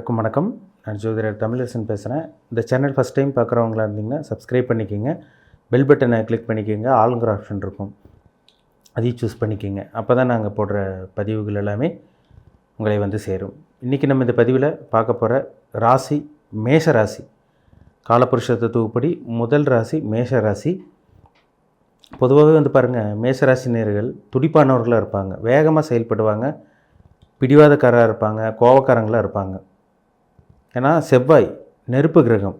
அனைவருக்கும் வணக்கம். நான் ஜோதிடர் தமிழரசன் பேசுகிறேன் இந்த சேனல் ஃபஸ்ட் டைம் பார்க்குறவங்களா இருந்தீங்கன்னா சப்ஸ்கிரைப் பண்ணிக்கோங்க. பெல் பட்டனை கிளிக் பண்ணிக்கோங்க. ஆளுங்கிற ஆப்ஷன் இருக்கும். அதையும் சூஸ் பண்ணிக்கோங்க. அப்போ தான் நாங்கள் போடுற பதிவுகள் எல்லாமே உங்களை வந்து சேரும். இன்றைக்கி நம்ம இந்த பதிவில் பார்க்க போகிற ராசி மேஷ ராசி. காலபுருஷ தத்துவப்படி முதல் ராசி மேஷ ராசி. பொதுவாகவே வந்து பாருங்கள் மேஷராசி நேர்கள் துடிப்பானவர்களாக இருப்பாங்க. வேகமாக செயல்படுவாங்க. பிடிவாதக்காராக இருப்பாங்க. கோவக்காரங்களாக இருப்பாங்க. ஏன்னா செவ்வாய் நெருப்பு கிரகம்.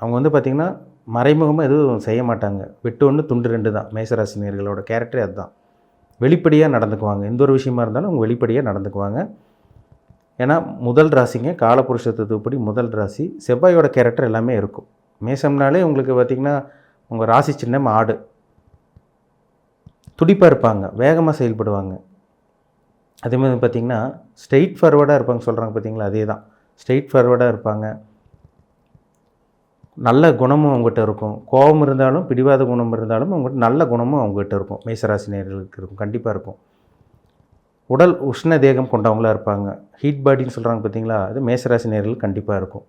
அவங்க வந்து பார்த்திங்கன்னா மறைமுகமாக எதுவும் செய்ய மாட்டாங்க. வெட்டு ஒன்று துண்டு ரெண்டு தான். மேசராசினியர்களோட கேரக்டரே அதுதான். வெளிப்படையாக நடந்துக்குவாங்க. எந்த ஒரு விஷயமா இருந்தாலும் அவங்க வெளிப்படையாக நடந்துக்குவாங்க. ஏன்னா முதல் ராசிங்க காலபுருஷ தத்துவப்படி முதல் ராசி. செவ்வாயோட கேரக்டர் எல்லாமே இருக்கும். மேசம்னாலே உங்களுக்கு பார்த்திங்கன்னா உங்கள் ராசி சின்னம் ஆடு. துடிப்பாக இருப்பாங்க. வேகமாக செயல்படுவாங்க. அதே மாதிரி பார்த்திங்கன்னா ஸ்ட்ரெயிட் ஃபார்வர்டாக இருப்பாங்க சொல்கிறாங்க பார்த்தீங்களா அதே தான். ஸ்ட்ரெயிட் ஃபார்வர்டாக இருப்பாங்க. நல்ல குணமும் அவங்ககிட்ட இருக்கும். கோபம் இருந்தாலும் பிடிவாத குணம் இருந்தாலும் அவங்ககிட்ட நல்ல குணமும் அவங்ககிட்ட இருக்கும். மேசராசினியர்களுக்கு இருக்கும். கண்டிப்பாக இருக்கும். உடல் உஷ்ண தேகம் கொண்டவங்களாக இருப்பாங்க. ஹீட் பாடின்னு சொல்கிறாங்க பார்த்தீங்களா அது மேசராசி நேர்கள் கண்டிப்பாக இருக்கும்.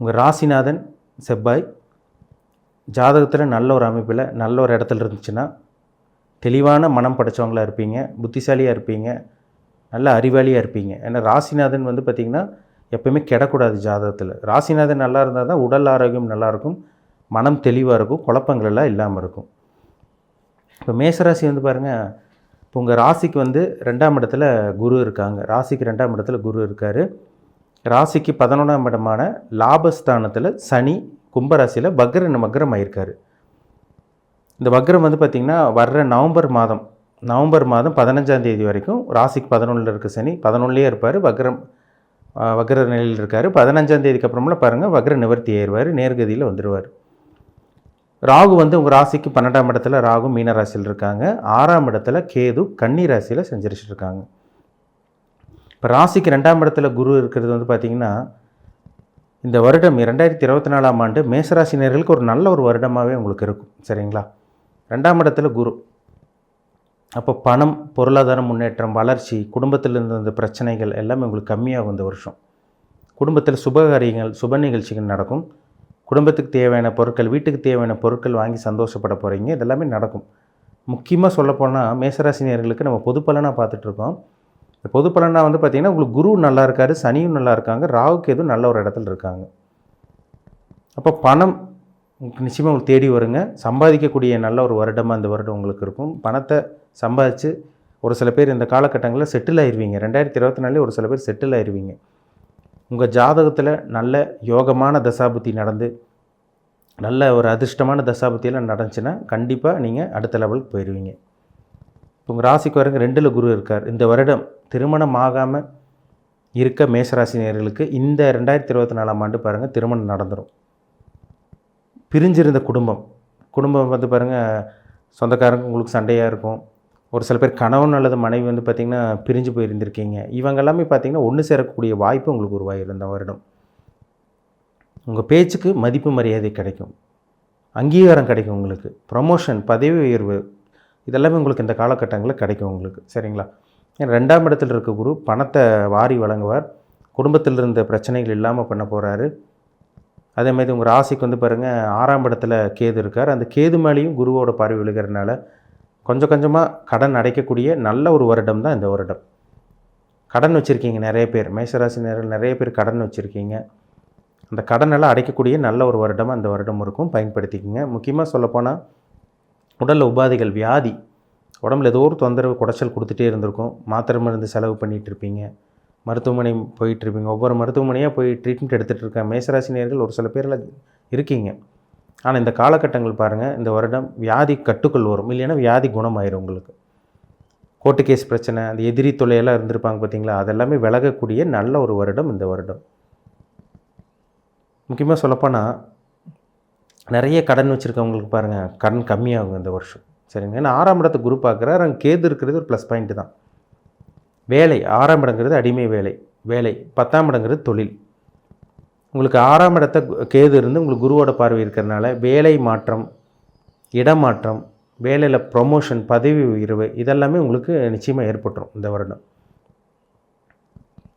உங்கள் ராசிநாதன் செவ்வாய் ஜாதகத்தில் நல்ல ஒரு அமைப்பில் நல்ல ஒரு இடத்துல இருந்துச்சுன்னா தெளிவான மனம் படைச்சவங்களா இருப்பீங்க புத்திசாலியாக இருப்பீங்க நல்ல அறிவாளியாக இருப்பீங்க. ஏன்னா ராசிநாதன் வந்து பார்த்திங்கன்னா எப்பயுமே கெடக்கூடாது ஜாதகத்தில். ராசிநாதன் நல்லா இருந்தால் தான் உடல் ஆரோக்கியம் நல்லாயிருக்கும் மனம் தெளிவாக இருக்கும் குழப்பங்கள் எல்லாம் இல்லாமல் இருக்கும். இப்போ மேசராசி வந்து பாருங்கள் இப்போ உங்கள் ராசிக்கு வந்து ரெண்டாம் இடத்துல குரு இருக்காங்க. ராசிக்கு ரெண்டாம் இடத்துல குரு இருக்கார். ராசிக்கு பதினொன்றாம் இடமான லாபஸ்தானத்தில் சனி கும்பராசியில் வக்ர மக்ரம் ஆயிருக்காரு. இந்த வக்ரம் வந்து பார்த்திங்கன்னா வர்ற நவம்பர் மாதம் நவம்பர் மாதம் பதினஞ்சாம் தேதி வரைக்கும் ராசிக்கு பதினொன்றில் இருக்க சனி பதினொன்றுலேயே இருப்பார் வக்ரம் வக்ர நிலையில் இருக்கார். பதினஞ்சாம் தேதிக்கு அப்புறமெல்லாம் பாருங்கள் வக்ர நிவர்த்தி ஏறுவார் நேர்கதியில் வந்துடுவார் ராகு வந்து உங்கள் ராசிக்கு பன்னெண்டாம் இடத்துல ராகு மீன ராசியில் இருக்காங்க. ஆறாம் இடத்துல கேது கன்னி ராசியில் செஞ்சிருச்சுட்டு இருக்காங்க இப்போ ராசிக்கு ரெண்டாம் இடத்துல குரு இருக்கிறது வந்து பார்த்திங்கன்னா இந்த வருடம் ரெண்டாயிரத்தி இருபத்தி நாலாம் ஆண்டு மேசராசினியர்களுக்கு ஒரு நல்ல ஒரு வருடமாகவே உங்களுக்கு இருக்கும். சரிங்களா? ரெண்டாம் இடத்துல குரு. அப்போ பணம் பொருளாதார முன்னேற்றம் வளர்ச்சி குடும்பத்தில் இருந்த இந்த பிரச்சனைகள் எல்லாமே உங்களுக்கு கம்மியாகும் இந்த வருஷம். குடும்பத்தில் சுபகாரியங்கள் சுப நிகழ்ச்சிகள் நடக்கும். குடும்பத்துக்கு தேவையான பொருட்கள் வீட்டுக்கு தேவையான பொருட்கள் வாங்கி சந்தோஷப்பட போகிறீங்க இதெல்லாமே நடக்கும். முக்கியமாக சொல்லப்போனால் மேசராசினியர்களுக்கு நம்ம பொது பலனாக பார்த்துட்ருக்கோம். இந்த பொது பலனாக வந்து பார்த்திங்கன்னா உங்களுக்கு குரு நல்லா இருக்காரு சனியும் நல்லா இருக்காங்க ராகுக்கு எதுவும் நல்ல ஒரு இடத்துல இருக்காங்க. அப்போ பணம் உங்களுக்கு நிச்சயமாக உங்களுக்கு தேடி வருங்க. சம்பாதிக்கக்கூடிய நல்ல ஒரு வருடமாக இந்த வருடம் உங்களுக்கு இருக்கும். பணத்தை சம்பாதிச்சு ஒரு சில பேர் இந்த காலகட்டங்களில் செட்டில் ஆயிடுவீங்க ரெண்டாயிரத்தி இருபத்தி நாலு ஒரு சில பேர் செட்டில் ஆயிடுவீங்க உங்கள் ஜாதகத்தில் நல்ல யோகமான தசாபுத்தி நடந்து நல்ல ஒரு அதிர்ஷ்டமான தசாபுத்தியெல்லாம் நடந்துச்சுன்னா கண்டிப்பாக நீங்கள் அடுத்த லெவலுக்கு போயிடுவீங்க இப்போ உங்கள் ராசிக்கு வரங்க. ரெண்டில் குரு இருக்கார். இந்த வருடம் திருமணம் ஆகாமல் இருக்க மேசராசினியர்களுக்கு இந்த ரெண்டாயிரத்தி இருபத்தி நாலாம் ஆண்டு பாருங்கள் திருமணம் நடந்துடும் பிரிஞ்சிருந்த குடும்பம். குடும்பம் வந்து பாருங்கள் சொந்தக்காரங்க உங்களுக்கு சண்டையாக இருக்கும். ஒரு சில பேர் கணவன் அல்லது மனைவி வந்து பார்த்திங்கன்னா பிரிஞ்சு போயிருந்திருக்கீங்க. இவங்க எல்லாமே பார்த்திங்கன்னா ஒன்று சேரக்கூடிய வாய்ப்பு உங்களுக்கு உருவாகியிருந்த வருடம். உங்கள் பேச்சுக்கு மதிப்பு மரியாதை கிடைக்கும். அங்கீகாரம் கிடைக்கும் உங்களுக்கு. ப்ரமோஷன் பதவி உயர்வு இதெல்லாமே உங்களுக்கு இந்த காலகட்டங்களில் கிடைக்கும் உங்களுக்கு. சரிங்களா? ஏன்னா ரெண்டாம் இடத்துல இருக்க குரு பணத்தை வாரி வழங்குவார். குடும்பத்தில் இருந்த பிரச்சனைகள் இல்லாமல் பண்ண போகிறாரு அதே மாதிரி உங்கள் ராசிக்கு வந்து பாருங்கள் ஆறாம் இடத்துல கேது இருக்கார். அந்த கேது மேலேயும் குருவோட பார்வை விழுகிறதுனால கொஞ்சம் கொஞ்சமாக கடன் அடைக்கக்கூடிய நல்ல ஒரு வருடம் தான் இந்த வருடம். கடன் வச்சுருக்கீங்க நிறைய பேர். மேசராசி நேரில் நிறைய பேர் கடன் வச்சுருக்கீங்க. அந்த கடனெல்லாம் அடைக்கக்கூடிய நல்ல ஒரு வருடமாக இந்த வருடம் இருக்கும். பயன்படுத்திக்கோங்க. முக்கியமாக சொல்லப்போனால் உடலில் உபாதைகள் வியாதி உடம்புல ஏதோ ஒரு தொந்தரவு குடைச்சல் கொடுத்துட்டே இருந்திருக்கும். மாத்திரை மருந்து செலவு பண்ணிகிட்டு இருப்பீங்க. மருத்துவமனை போயிட்டுருப்பீங்க. ஒவ்வொரு மருத்துவமனையாக போய் ட்ரீட்மெண்ட் எடுத்துகிட்டு இருக்க மேசராசினியர்கள் ஒரு சில பேரில் இருக்கீங்க. ஆனால் இந்த காலகட்டங்கள் பாருங்கள் இந்த வருடம் வியாதி கட்டுக்குள் வரும். இல்லைன்னா வியாதி குணமாயிரும் உங்களுக்கு. கோர்ட்டு கேஸ் பிரச்சனை அந்த எதிரி தொல்லையெல்லாம் இருந்திருப்பாங்க பார்த்தீங்களா? அதெல்லாமே விலகக்கூடிய நல்ல ஒரு வருடம் இந்த வருடம். முக்கியமாக சொல்லப்போனால் நிறைய கடன் வச்சுருக்கவங்களுக்கு பாருங்கள் கடன் கம்மியாகும் இந்த வருஷம். சரிங்க ஏன்னா ஆறாம் இடத்தை குரூப் பார்க்குறாரு அங்கே கேது இருக்கிறது ஒரு ப்ளஸ் பாயிண்ட்டு தான். வேலை ஆறாம் இடங்கிறது அடிமை வேலை வேலை. பத்தாம் இடங்கிறது தொழில். உங்களுக்கு ஆறாம் இடத்த கேது இருந்து உங்களுக்கு குருவோட பார்வை இருக்கிறதுனால வேலை மாற்றம் இடமாற்றம் வேலையில் ப்ரொமோஷன் பதவி உயர்வு இதெல்லாமே உங்களுக்கு நிச்சயமாக ஏற்பட்டுரும் இந்த வருடம்.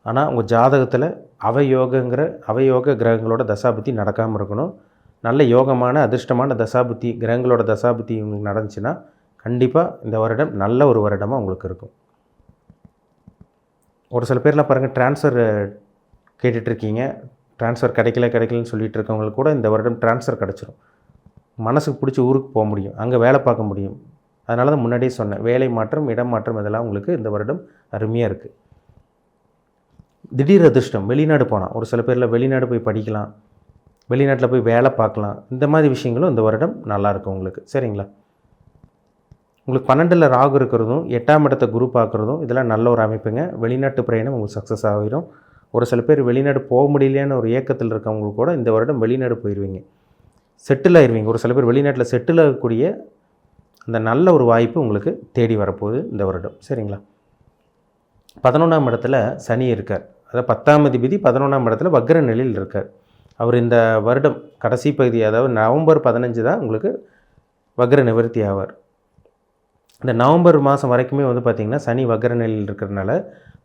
ஆனால் உங்கள் ஜாதகத்தில் அவயோகங்கிற அவயோக கிரகங்களோட தசாபுத்தி நடக்காமல் இருக்கணும். நல்ல யோகமான அதிர்ஷ்டமான தசாபுத்தி கிரகங்களோட தசாபுத்தி உங்களுக்கு நடந்துச்சுன்னா கண்டிப்பாக இந்த வருடம் நல்ல ஒரு வருடமாக உங்களுக்கு இருக்கும். ஒரு சில பேர்லாம் பாருங்கள் ட்ரான்ஸ்ஃபர் கேட்டுட்ருக்கீங்க. ட்ரான்ஸ்ஃபர் கிடைக்கல கிடைக்கலன்னு சொல்லிட்டு இருக்கவங்களுக்கு கூட இந்த வருடம் ட்ரான்ஸ்ஃபர் கிடச்சிரும். மனசுக்கு பிடிச்ச ஊருக்கு போக முடியும். அங்கே வேலை பார்க்க முடியும். அதனால தான் முன்னாடியே சொன்னேன். வேலை மாற்றம் இடம் மாற்றம் இதெல்லாம் உங்களுக்கு இந்த வருடம் அருமையாக இருக்குது திடீர் அதிர்ஷ்டம் வெளிநாடு போனால் ஒரு சில பேரில் வெளிநாடு போய் படிக்கலாம். வெளிநாட்டில் போய் வேலை பார்க்கலாம். இந்த மாதிரி விஷயங்களும் இந்த வருடம் நல்லாயிருக்கும் உங்களுக்கு. சரிங்களா? உங்களுக்கு பன்னெண்டில் ராகு இருக்கிறதும் எட்டாம் இடத்த குரு பார்க்குறதும் இதெல்லாம் நல்ல ஒரு அமைப்புங்க. வெளிநாட்டு பிரயாணம் உங்களுக்கு சக்ஸஸ் ஆகிரும் ஒரு சில பேர் வெளிநாடு போக முடியலையான ஒரு ஏக்கத்தில் இருக்கவங்களுக்கு கூட இந்த வருடம் வெளிநாடு போயிடுவீங்க செட்டில் ஆயிடுவீங்க ஒரு சில பேர் வெளிநாட்டில் செட்டில் ஆகக்கூடிய அந்த நல்ல ஒரு வாய்ப்பு உங்களுக்கு தேடி வரப்போகுது இந்த வருடம். சரிங்களா? பதினொன்றாம் இடத்துல சனி இருக்கார். அதாவது பத்தாம் அதிபதி பதினொன்றாம் இடத்துல வக்ர நிலையில் இருக்கார். அவர் இந்த வருடம் கடைசி பகுதி அதாவது நவம்பர் பதினஞ்சு தான் உங்களுக்கு வக்ர நிவர்த்தி ஆவார். இந்த நவம்பர் மாதம் வரைக்குமே வந்து பார்த்திங்கன்னா சனி வக்ர நிலையில் இருக்கிறதுனால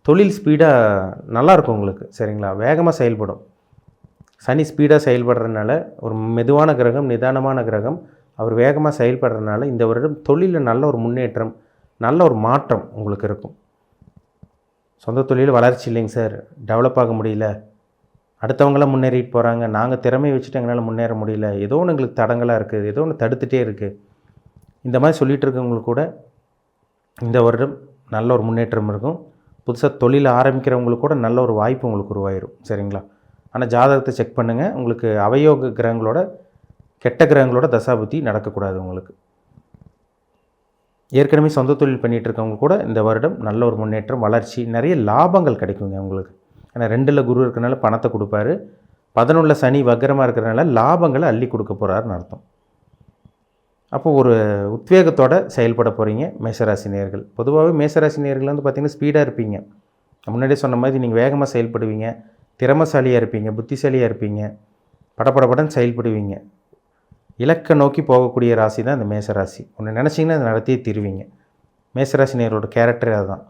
தொழில் ஸ்பீடாக நல்லாயிருக்கும் உங்களுக்கு சரிங்களா? வேகமாக செயல்படும். சனி ஸ்பீடாக செயல்படுறதுனால ஒரு மெதுவான கிரகம் நிதானமான கிரகம் அவர் வேகமாக செயல்படுறதுனால இந்த வருடம் தொழிலில் நல்ல ஒரு முன்னேற்றம் நல்ல ஒரு மாற்றம் உங்களுக்கு இருக்கும். சொந்த தொழில் வளர்ச்சி இல்லைங்க சார் டெவலப் ஆக முடியல. அடுத்தவங்களாம் முன்னேறிட்டு போகிறாங்க நாங்கள் திறமையை வச்சுட்டு எங்களால் முன்னேற முடியல. ஏதோ ஒன்று எங்களுக்கு தடங்களாக இருக்குது. ஏதோ ஒன்று தடுத்துகிட்டே இருக்குது இந்த மாதிரி சொல்லிகிட்டு இருக்கவங்களுக்கு கூட இந்த வருடம் நல்ல ஒரு முன்னேற்றம் இருக்கும். புதுசாக தொழில் ஆரம்பிக்கிறவங்களுக்கு கூட நல்ல ஒரு வாய்ப்பு உங்களுக்கு உருவாயிரும். சரிங்களா? ஆனால் ஜாதகத்தை செக் பண்ணுங்கள் உங்களுக்கு அவயோக கிரகங்களோட கெட்ட கிரகங்களோட தசாபுத்தி நடக்கக்கூடாது உங்களுக்கு. ஏற்கனவே சொந்த தொழில் பண்ணிகிட்டு இருக்கவங்க கூட இந்த வருடம் நல்ல ஒரு முன்னேற்றம் வளர்ச்சி நிறைய லாபங்கள் கிடைக்குங்க உங்களுக்கு ஏன்னா ரெண்டில் குரு இருக்கிறனால பணத்தை கொடுப்பாரு. பதினொன்றில் சனி வக்கரமாக இருக்கிறனால லாபங்களை அள்ளி கொடுக்க போகிறாருன்னு அர்த்தம். அப்போ ஒரு உத்வேகத்தோடு செயல்பட போகிறீங்க மேசராசி நேர்கள் பொதுவாகவே மேசராசி நேர்கள் வந்து பார்த்திங்கன்னா ஸ்பீடாக இருப்பீங்க முன்னாடியே சொன்ன மாதிரி நீங்கள் வேகமாக செயல்படுவீங்க. திறமசாலியாக இருப்பீங்க. புத்திசாலியாக இருப்பீங்க. படபடபடன்னு செயல்படுவீங்க. இலக்கை நோக்கி போகக்கூடிய ராசி தான் இந்த மேசராசி ஒன்று நினச்சிங்கன்னா அதை நடத்தியே தீருவீங்க. மேசராசி நேரோட கேரக்டரே அதுதான்.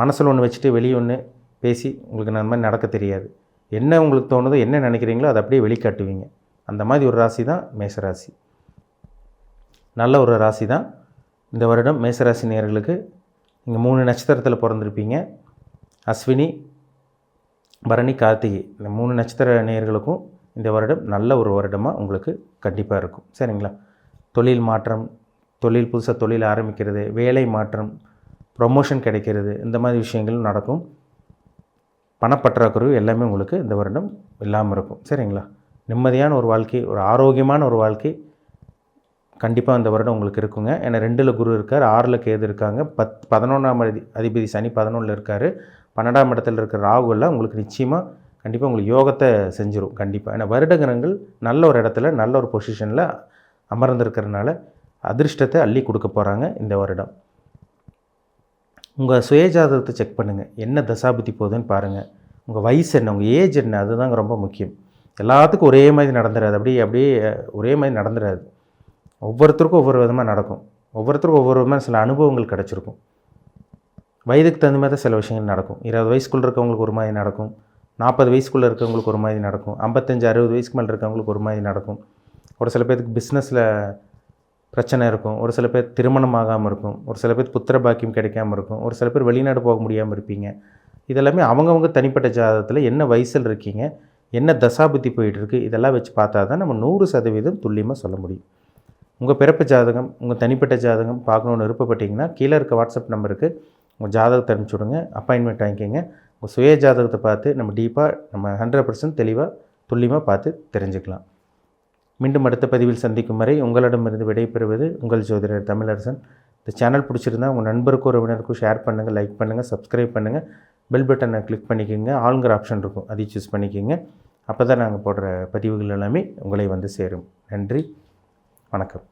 மனசில் ஒன்று வச்சுட்டு வெளியே ஒன்று பேசி உங்களுக்கு அந்த மாதிரி நடக்க தெரியாது. என்ன உங்களுக்கு தோணுதோ என்ன நினைக்கிறீங்களோ அதை அப்படியே வெளிக்காட்டுவீங்க. அந்த மாதிரி ஒரு ராசி தான் மேசராசி நல்ல ஒரு ராசி தான். இந்த வருடம் மேசராசி நேர்களுக்கு நீங்கள் மூணு நட்சத்திரத்தில் பிறந்திருப்பீங்க. அஸ்வினி பரணி கார்த்திகை. இந்த மூணு நட்சத்திர நேயர்களுக்கும் இந்த வருடம் நல்ல ஒரு வருடமாக உங்களுக்கு கண்டிப்பாக இருக்கும். சரிங்களா? தொழில் மாற்றம் தொழில் புதுசாக தொழில் ஆரம்பிக்கிறது வேலை மாற்றம் ப்ரொமோஷன் கிடைக்கிறது இந்த மாதிரி விஷயங்கள் நடக்கும். பணப்பற்றாக்குறை எல்லாமே உங்களுக்கு இந்த வருடம் இல்லாமல் இருக்கும். சரிங்களா? நிம்மதியான ஒரு வாழ்க்கை ஒரு ஆரோக்கியமான ஒரு வாழ்க்கை கண்டிப்பாக இந்த வருடம் உங்களுக்கு இருக்குங்க. ஏன்னா ரெண்டில் குரு இருக்கார் ஆறில் கேது இருக்காங்க. பத் பதினொன்றாம் அதி அதிபதி சனி பதினொன்றில் இருக்கார். பன்னெண்டாம் இடத்துல இருக்கிற ராகுலாம் உங்களுக்கு நிச்சயமாக கண்டிப்பாக உங்களுக்கு யோகத்தை செஞ்சிடும் கண்டிப்பாக ஏன்னா வருடகிரகங்கள் நல்ல ஒரு இடத்துல நல்ல ஒரு பொசிஷனில் அமர்ந்திருக்கிறதுனால அதிர்ஷ்டத்தை அள்ளி கொடுக்க போகிறாங்க இந்த வருடம். உங்கள் சுயஜாதகத்தை செக் பண்ணுங்கள் என்ன தசாபுத்தி போகுதுன்னு பாருங்கள் உங்கள் வயசு என்ன உங்கள் ஏஜ் என்ன அதுதாங்க ரொம்ப முக்கியம். எல்லாத்துக்கும் ஒரே மாதிரி நடந்துடாது அப்படியே அப்படியே ஒரே மாதிரி நடந்துடாது ஒவ்வொருத்தருக்கும் ஒவ்வொரு விதமாக நடக்கும். ஒவ்வொருத்தருக்கும் ஒவ்வொரு விதமான சில அனுபவங்கள் கிடச்சிருக்கும். வயதுக்கு தகுந்த மாதிரி தான் சில விஷயங்கள் நடக்கும். இருபது வயசுக்குள்ளே இருக்கவங்களுக்கு ஒரு மாதிரி நடக்கும். நாற்பது வயசுக்குள்ளே இருக்கவங்களுக்கு ஒரு மாதிரி நடக்கும். ஐம்பத்தஞ்சு அறுபது வயசுக்கு மேலே இருக்கவங்களுக்கு ஒரு மாதிரி நடக்கும். ஒரு சில பேருக்கு பிஸ்னஸில் பிரச்சனை இருக்கும். ஒரு சில பேர் திருமணம் ஆகாமல் இருக்கும். ஒரு சில பேர் புத்திர பாக்கியம் கிடைக்காம இருக்கும். ஒரு சில பேர் வெளிநாடு போக முடியாமல் இருப்பீங்க. இதெல்லாமே அவங்கவுங்க தனிப்பட்ட ஜாதகத்தில் என்ன வயசில் இருக்கீங்க? என்ன தசாபுத்தி போயிட்டுருக்கு இதெல்லாம் வச்சு பார்த்தா தான் நம்ம நூறு சதவீதம் துல்லியமாக சொல்ல முடியும். உங்கள் பிறப்பு ஜாதகம் உங்கள் தனிப்பட்ட ஜாதகம் பார்க்கணுன்னு விருப்பப்பட்டிங்கன்னா கீழே இருக்க வாட்ஸ்அப் நம்பருக்கு உங்கள் ஜாதகத்தை அனுப்பிச்சி விடுங்க. அப்பாயின்மெண்ட் வாங்கிக்கோங்க. உங்கள் சுய ஜாதகத்தை பார்த்து நம்ம டீப்பாக நம்ம ஹண்ட்ரட் பர்சன்ட் தெளிவாக துல்லியமாக பார்த்து தெரிஞ்சுக்கலாம். மீண்டும் அடுத்த பதிவில் சந்திக்கும் வரை உங்களிடமிருந்து விடைபெறுவது உங்கள் ஜோதிடர் தமிழரசன். இந்த சேனல் பிடிச்சிருந்தா உங்கள் நண்பருக்கும் உறவினருக்கும் ஷேர் பண்ணுங்கள் லைக் பண்ணுங்கள் சப்ஸ்கிரைப் பண்ணுங்கள் பெல் பட்டனை கிளிக் பண்ணிக்கோங்க. ஆளுங்கிற ஆப்ஷன் இருக்கும். அதையும் சூஸ் பண்ணிக்கோங்க. அப்போ தான் நாங்கள் போடுற பதிவுகள் எல்லாமே உங்களை வந்து சேரும். நன்றி. வணக்கம்.